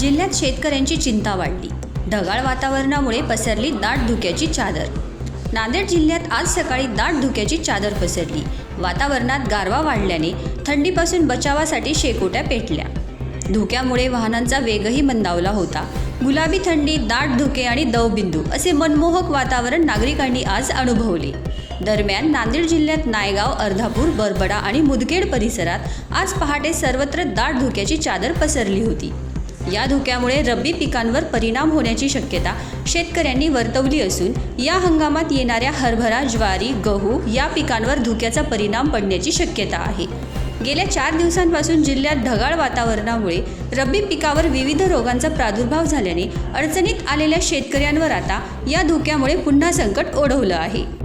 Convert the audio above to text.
जिल्ह्यात शेतकऱ्यांची चिंता वाढली. ढगाळ वातावरणामुळे पसरली दाट धुक्याची चादर. नांदेड जिल्ह्यात आज सकाळी दाट धुक्याची चादर पसरली. वातावरणात गारवा वाढल्याने थंडीपासून बचावासाठी शेकोट्या पेटल्या. धुक्यामुळे वाहनांचा वेगही मंदावला होता. गुलाबी थंडी दाट धुके आणि दवबिंदू असे मनमोहक वातावरण नागरिकांनी आज अनुभवले. दरम्यान नांदेड जिल्ह्यात नायगाव अर्धापूर बरबडा आणि मुदखेड परिसरात आज पहाटे सर्वत्र दाट धुक्याची चादर पसरली होती. या धुक्यामुळे रब्बी पिकांवर परिणाम होण्याची शक्यता शेतकऱ्यांनी वर्तवली असून या हंगामात येणाऱ्या हरभरा ज्वारी गहू या पिकांवर धुक्याचा परिणाम पडण्याची शक्यता आहे. गेल्या चार दिवसांपासून जिल्ह्यात ढगाळ वातावरणामुळे रब्बी पिकावर विविध रोगांचा प्रादुर्भाव झाल्याने अडचणीत आलेल्या शेतकऱ्यांवर आता या धुक्यामुळे पुन्हा संकट ओढवलं आहे.